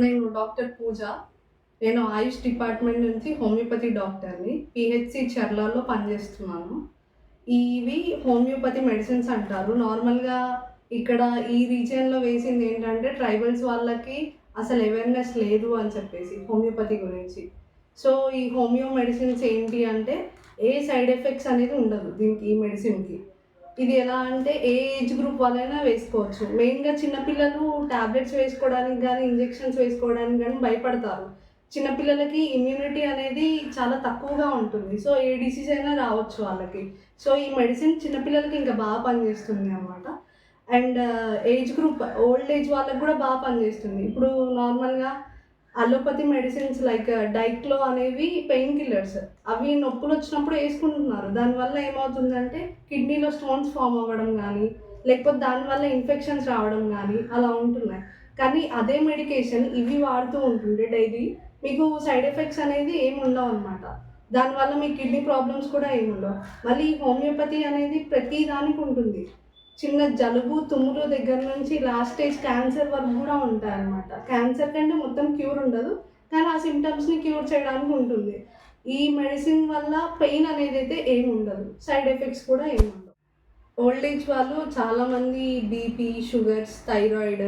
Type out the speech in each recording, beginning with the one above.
నేను డాక్టర్ పూజ. నేను ఆయుష్ డిపార్ట్మెంట్ నుంచి హోమియోపతి డాక్టర్ని పిహెచ్సి చర్లాలో పనిచేస్తున్నాను. ఇవి హోమియోపతి మెడిసిన్స్ అంటారు. నార్మల్గా ఇక్కడ ఈ రీజియన్లో వేసింది ఏంటంటే ట్రైబల్స్ వాళ్ళకి అసలు అవేర్నెస్ లేదు అని చెప్పేసి హోమియోపతి గురించి. సో ఈ హోమియో మెడిసిన్స్ ఏంటి అంటే ఏ సైడ్ ఎఫెక్ట్స్ అనేది ఉండదు దీనికి ఈ మెడిసిన్కి. ఇది ఎలా అంటే ఏ ఏజ్ గ్రూప్ వాళ్ళైనా వేసుకోవచ్చు. మెయిన్గా చిన్నపిల్లలు టాబ్లెట్స్ వేసుకోవడానికి కానీ ఇంజెక్షన్స్ వేసుకోవడానికి కానీ భయపడతారు. చిన్నపిల్లలకి ఇమ్యూనిటీ అనేది చాలా తక్కువగా ఉంటుంది. సో ఏ డిసీజ్ అయినా రావచ్చు వాళ్ళకి. సో ఈ మెడిసిన్ చిన్నపిల్లలకి ఇంకా బాగా పనిచేస్తుంది అనమాట and age group old age వాళ్ళకి కూడా బాగా పనిచేస్తుంది. ఇప్పుడు నార్మల్గా అలోపతి మెడిసిన్స్ లైక్ డైక్లో అనేవి పెయిన్ కిల్లర్స్ అవి నొప్పులు వచ్చినప్పుడు వేసుకుంటున్నారు. దానివల్ల ఏమవుతుందంటే కిడ్నీలో స్టోన్స్ ఫామ్ అవ్వడం కానీ లేకపోతే దానివల్ల ఇన్ఫెక్షన్స్ రావడం కానీ అలా ఉంటున్నాయి. కానీ అదే మెడికేషన్ ఇవి వాడుతూ ఉంటుండే డైలీ. మీకు సైడ్ ఎఫెక్ట్స్ అనేది ఏమి ఉండవు అనమాట దానివల్ల మీ కిడ్నీ ప్రాబ్లమ్స్ కూడా ఏమి ఉండవు. మళ్ళీ హోమియోపతి అనేది ప్రతి దానికి ఉంటుంది. చిన్న జలుబు తుమ్ములు దగ్గర నుంచి లాస్ట్ స్టేజ్ క్యాన్సర్ వరకు కూడా ఉంటాయి అన్నమాట క్యాన్సర్ కంటే మొత్తం క్యూర్ ఉండదు కానీ ఆ సిమ్టమ్స్ని క్యూర్ చేయడానికి ఉంటుంది. ఈ మెడిసిన్ వల్ల పెయిన్ అనేది అయితే ఏమి ఉండదు. సైడ్ ఎఫెక్ట్స్ కూడా ఏమి ఉండదు ఓల్డ్ ఏజ్ వాళ్ళు చాలామంది బీపీ షుగర్స్ థైరాయిడ్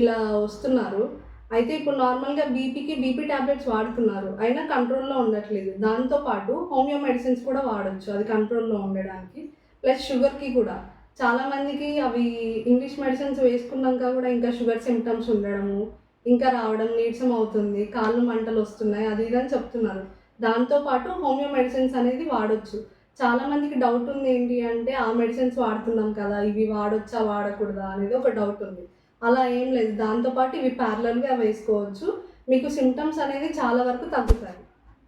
ఇలా వస్తున్నారు. అయితే ఇప్పుడు నార్మల్గా బీపీకి బీపీ టాబ్లెట్స్ వాడుతున్నారు. అయినా కంట్రోల్లో ఉండట్లేదు. దాంతోపాటు హోమియో మెడిసిన్స్ కూడా వాడచ్చు. అది కంట్రోల్లో ఉండడానికి. ప్లస్ షుగర్కి కూడా. చాలా మందికి అవి ఇంగ్లీష్ మెడిసిన్స్ వేసుకున్నాక కూడా ఇంకా షుగర్ సిమ్టమ్స్ ఉండడము ఇంకా రావడం నీరసం అవుతుంది కాళ్ళు మంటలు వస్తున్నాయి అది ఇది అని చెప్తున్నారు. దాంతోపాటు హోమియో మెడిసిన్స్ అనేది వాడొచ్చు. చాలా మందికి డౌట్ ఉంది ఏంటి అంటే ఆ మెడిసిన్స్ వాడుతున్నాం కదా ఇవి వాడొచ్చా వాడకూడదా అనేది ఒక డౌట్ ఉంది. అలా ఏం లేదు. దాంతోపాటు ఇవి ప్యారలల్గా వేసుకోవచ్చు. మీకు సిమ్టమ్స్ అనేది చాలా వరకు తగ్గుతాయి.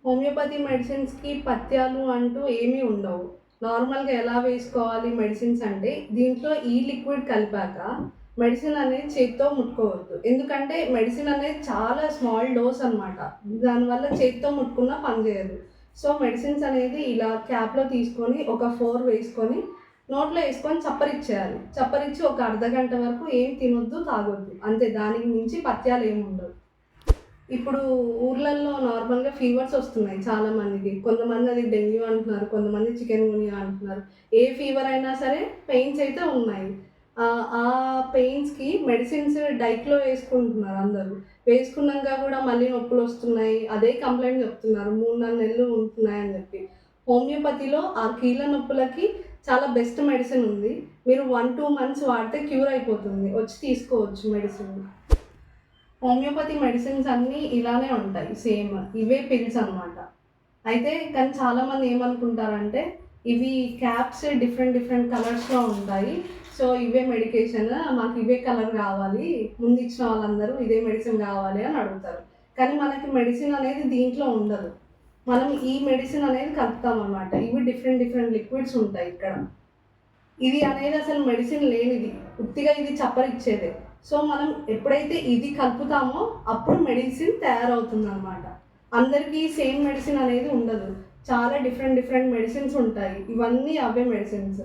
హోమియోపతి మెడిసిన్స్కి పత్యాలు అంటూ ఏమీ ఉండవు. నార్మల్గా ఎలా వేసుకోవాలి మెడిసిన్స్ అంటే దీంట్లో ఈ లిక్విడ్ కలిపాక మెడిసిన్ అనేది చేతితో ముట్టుకోవద్దు. ఎందుకంటే మెడిసిన్ అనేది చాలా స్మాల్ డోస్ అనమాట దానివల్ల చేతితో ముట్టుకున్నా పనిచేయదు సో మెడిసిన్స్ అనేది ఇలా క్యాప్లో తీసుకొని ఒక ఫోర్ వేసుకొని నోట్లో వేసుకొని చప్పరిచ్చేయాలి. చప్పరిచ్చి ఒక అర్ధ గంట వరకు ఏం తినొద్దు తాగొద్దు. అంతే. దానికి మించి పత్యాలు ఏమి ఉండవు. ఇప్పుడు ఊర్లలో నార్మల్గా ఫీవర్స్ వస్తున్నాయి చాలా మందికి. కొంతమంది అది డెంగ్యూ అంటున్నారు కొంతమంది చికెన్ గునియా అంటున్నారు. ఏ ఫీవర్ అయినా సరే పెయిన్స్ అయితే ఉన్నాయి. ఆ- పెయిన్స్కి మెడిసిన్స్ డైట్లో వేసుకుంటున్నారు అందరూ. వేసుకున్నాక కూడా మళ్ళీ నొప్పులు వస్తున్నాయి. అదే కంప్లైంట్ చెప్తున్నారు. మూడు నాలుగు నెలలు ఉంటున్నాయి అని చెప్పి. హోమియోపతిలో ఆ కీళ్ళ నొప్పులకి చాలా బెస్ట్ మెడిసిన్ ఉంది. మీరు వన్ టూ మంత్స్ వాడితే క్యూర్ అయిపోతుంది. వచ్చి తీసుకోవచ్చు మెడిసిన్. హోమియోపతి మెడిసిన్స్ అన్నీ ఇలానే ఉంటాయి సేమ్ ఇవే పిల్స్ అనమాట అయితే కానీ చాలామంది ఏమనుకుంటారంటే ఇవి క్యాప్స్ డిఫరెంట్ డిఫరెంట్ కలర్స్లో ఉంటాయి. సో ఇవే మెడికేషన్ మాకు ఇవే కలర్ కావాలి ముందు ఇచ్చిన వాళ్ళందరూ ఇదే మెడిసిన్ కావాలి అని అడుగుతారు. కానీ మనకి మెడిసిన్ అనేది దీంట్లో ఉండదు. మనం ఈ మెడిసిన్ అనేది కలుపుతాం అనమాట ఇవి డిఫరెంట్ డిఫరెంట్ లిక్విడ్స్ ఉంటాయి ఇక్కడ. ఇది అనేది అసలు మెడిసిన్ లేనిది. ఉత్తిగా ఇది చప్పరిచ్చేదే. సో మనం ఎప్పుడైతే ఇది కలుపుతామో అప్పుడు మెడిసిన్ తయారవుతుంది అనమాట అందరికీ సేమ్ మెడిసిన్ అనేది ఉండదు. చాలా డిఫరెంట్ డిఫరెంట్ మెడిసిన్స్ ఉంటాయి. ఇవన్నీ అవే మెడిసిన్స్.